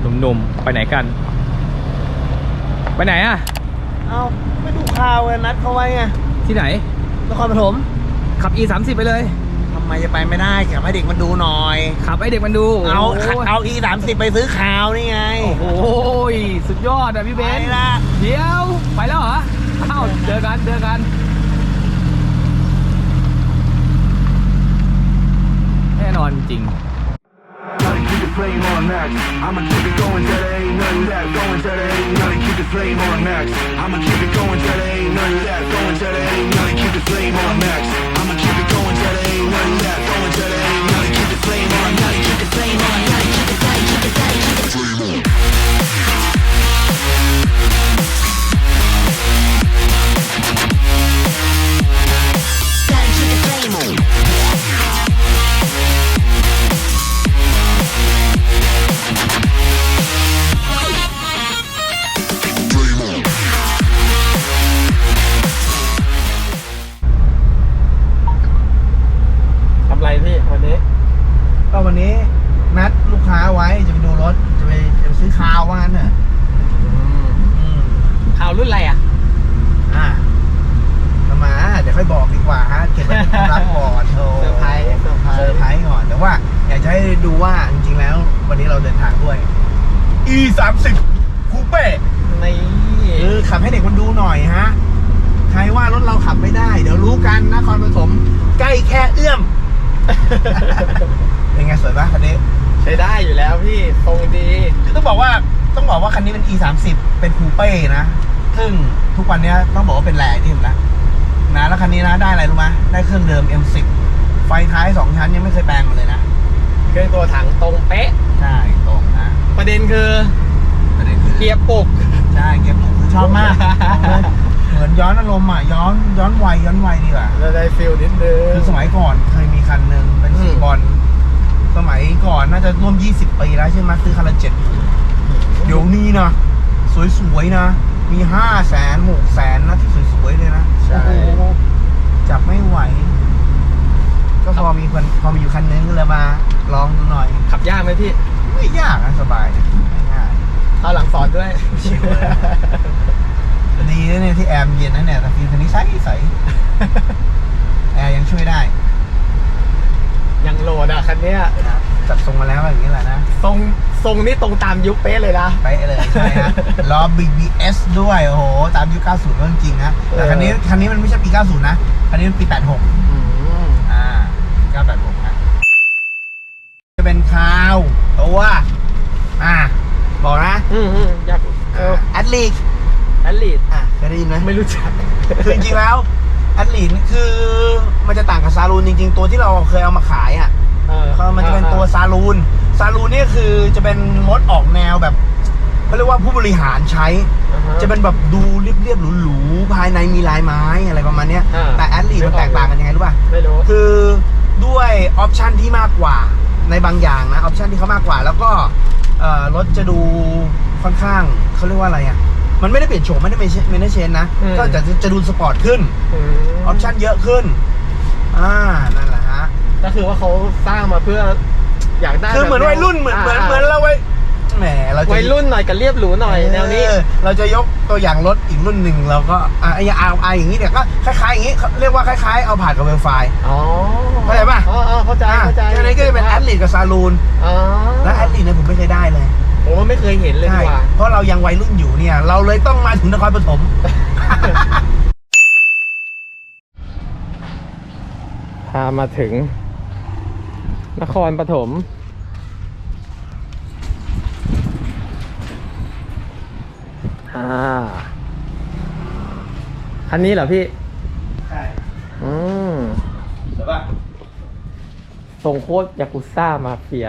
หนุ่มๆ ไปไหนกัน ไปไหนอะเอาไม่ดูข่าวไงนัดเขาไว้ไงที่ไหน นครปฐมขับ e 3 0ไปเลย ทำไมจะไปไม่ได้ขับให้เด็กมันดูหน่อย ขับให้เด็กมันดูเอาโโหเอาอีสามสิบไปซื้อข่าวนี่ไงโอ้โหสุดยอดอะพี่เบไปนซ์ละเดี๋ยว ไปแล้วเหรออ้าวเจอกันเจอกันแน่นอนจริง Gotta keep the flame on max. I'ma keep it going till there ain't nothing left. Going till there ain't nothing. Keep the flame on max. I'ma keep it going till there ain't nothing left. Going till there ain't nothing. Keep the flame on max. I'ma keep it going till there ain't nothing left. Going till there ain't nothing. Keep the flame on. Keep the flame on. Gotta keep it. Gotta keep the flame on. รุ่นอะไรอะ อ่าทำไมาเดี๋ยวค่อยบอกดีกว่าฮะเก็บไว้เป็นความลับก่อนโธ่เซอร์ไพรส์เซอร์ไพรส์ เซอร์ไพรส์ก่อนแต่ว่า อยากจะให้ดูว่าจริงๆแล้ว วันนี้เราเดินทางด้วย e 3 0คูเป้นี่คือขับให้เด็กมันดูหน่อยฮะ ใครว่ารถเราขับไม่ได้ เดี๋ยวรู้กันนครปฐมใกล้แค่เอื้อม เป็นไงสวยปะคันนี้ ใช้ได้อยู่แล้วพี่ทรงดี คือต้องบอกว่าต้องบอกว่าคันนี้เป็น e 3 0เป็นคูเป้นะ ซึ่งทุกวันเนี้ยต้องบอกว่าเป็นแรงที่สุดแล้วนะแล้วคันนี้นะได้อะไรรู้ไหมได้เครื่องเดิม M10 ไฟท้ายสองชั้นยังไม่เคยแปลงมาเลยนะเครื่องตัวถังตรงเป๊ะใช่ตรงนะประเด็นคือประเด็นคือเกียร์ปลุกใช่เก็บผมคือชอบมากเหมือนย้อนอารมณ์อะย้อนย้อนวัยย้อนวัยดีกว่าจะได้ฟิลนิดนึงคือสมัยก่อนเคยมีคันหนึ่งเป็นสีอืมบอลสมัยก่อนน่าจะร่วม 20 ปีแล้วใช่ไหมซื้อคันละเจ็ดหมื่นเดี๋ยวนี้นะสวยๆนะ มีห้าแสนหกแสนนะที่สวยๆเลยนะใช่ โอ้โหจับไม่ไหว ก็พอมีคนพอมีอยู่คันนึงก็เลยมาลองดูหน่อย ขับยากไหมพี่ ไม่ยากนะสบายนะง่ายเอาหลังสอนด้วยชิวเลยๆดีนะเนี่ยที่แอร์มนเย็นนะเนี่ยแต่ฟิล์มคันนี้ใสใสแอร์ยังช่วยได้ยังโหลดอะคันเนี้ยนะจัดทรงมาแล้วอย่างนี้แหละนะ ทรง ทรงนี่ตรงตามยุคเป๊ะเลยนะ ไปเลยใช่ฮะล้อ BBS ด้วย โอ้โห ตามยุค 90ก็จริงๆนะ แต่เออคันนี้คันนี้มันไม่ใช่ปี 90 นะ คันนี้มันปี 86อืมอ่า986นะจะเป็นคาวตัวอ่า บอกนะอืมอืมอยากเออแอดลีกแอลลีดอะเคยได้ยินไหม ไม่รู้จัก คือจริงๆแล้วแอดลีกคือมันจะต่างกับซาลูนจริง ๆ ตัวที่เราเคยเอามาขายอะเออ เขามันจะเป็นตัวซาลูน ซาลูนนี่คือจะเป็นรถออกแนวแบบเขาเรียกว่าผู้บริหารใช้ อ่าฮจะเป็นแบบดูเรียบๆหรูๆภายในมีลายไม้อะไรประมาณเนี้ยอ่า แต่แอดลีมันแตกต่างกันยังไงรู้ป่ะ ไม่รู้ คือด้วยออปชันที่มากกว่าในบางอย่างนะออปชันที่เขามากกว่า แล้วก็เอ่อรถจะดูค่อนข้างเขาเรียกว่าอะไรอะ มันไม่ได้เปลี่ยนโฉมไม่ได้ไม่ได้เชนนะ อืม ก็จะจะดูสปอร์ตขึ้นอือมอปชันเยอะขึ้น อ่า นั่นแหละฮะ ก็คือว่าเขาสร้างมาเพื่อ อยากได้คือเหมือนแบบวัยรุ่นเหมือนเหมือนาเหมือนเราวัยแหมเราจะวัยรุ่นหน่อยกับเรียบหรูหน่อยแนวนี้เออเราจะยกตัวอย่างรถอีกรุ่นหนึ่งเราก็อะไอ้อาร์ไออย่างนี้เนี่ยก็คล้ายๆอย่างนี้เขาเรียกว่าคล้ายๆเอาผ่านกับเวลไฟอ๋อเข้าใจปะอ๋ออ๋อเข้าใจอะเข้าใจอันนี้ก็จะเป็นแอดลีดกับซาลูนอ๋อและแอดลีดเนี่ยผมไม่เคยได้เลยผมว่าไม่เคยเห็นเลยใช่ดีกว่าเพราะเรายังวัยรุ่นอยู่เนี่ย เราเลยต้องมาถึงนครปฐมพามาถึง นครปฐมอ่าคันนี้เหรอพี่ ใช่อืมใช่ปะทรงโคตรยากุซ่ามาเฟีย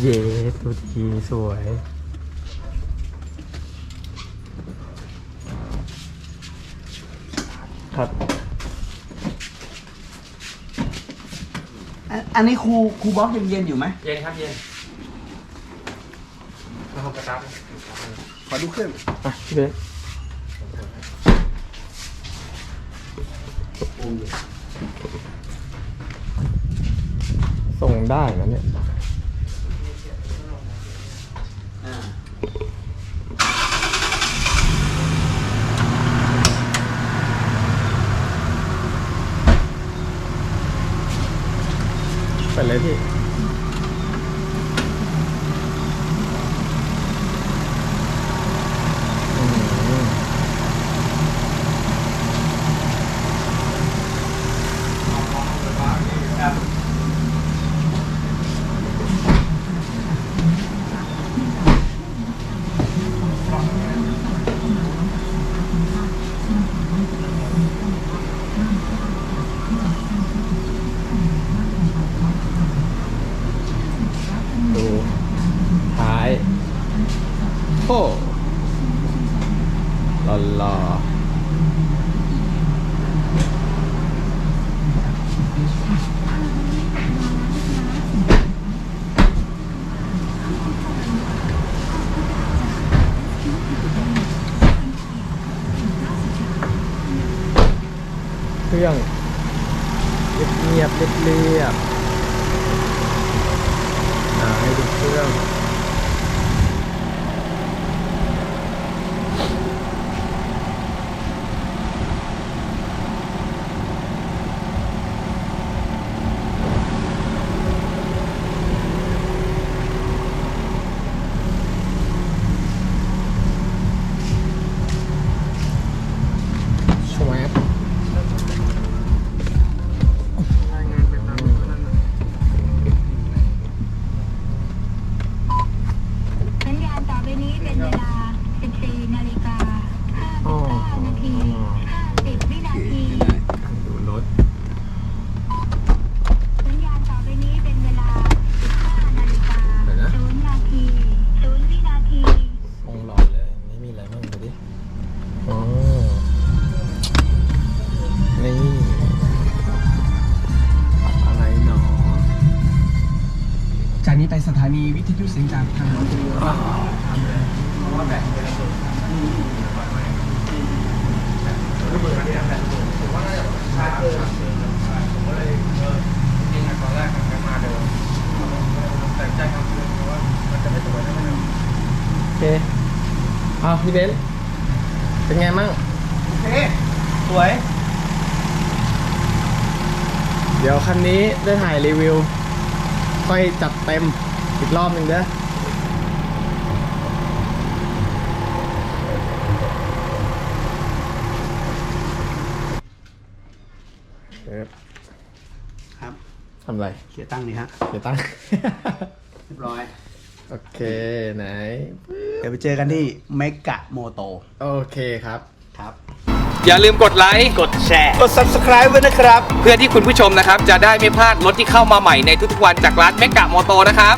เย้ตัวดีสวย ครับ อันอันนี้ครูครูบล็อกยังเย็นอยู่ไหมเย็นครับเย็นมาทำกระตับขอดูเครื่องอะพี่เบสมอยู่ส่งได้นะเนี่ย ไปเลยพี่ อืม ครับ ดูท้ายโอ้หล่อหล่อเค รื่องเรียบเรียบเรียบาะว่ามันจะไม่สวยถ้าไม่ทำโอเคเอาพี่เบนซ์เป็นไงมั่ง โอเค สวย เดี๋ยวคันนี้ได้ถ่ายรีวิว ค่อยจัดเต็ม อีกรอบหนึ่งเด้อเออครับทำไรเขียนตั้งนี่ฮะเดี๋ยวตั้ง เรียบร้อย โอเค ไหน เดี๋ยวไปเจอกันที่เมกะโมโตโอเคครับ ครับ อย่าลืมกดไลค์กดแชร์ กด subscribe ไว้นะครับ เพื่อที่คุณผู้ชมนะครับ จะได้ไม่พลาดรถที่เข้ามาใหม่ในทุกๆวันจากร้านแมกกะมอโตนะครับ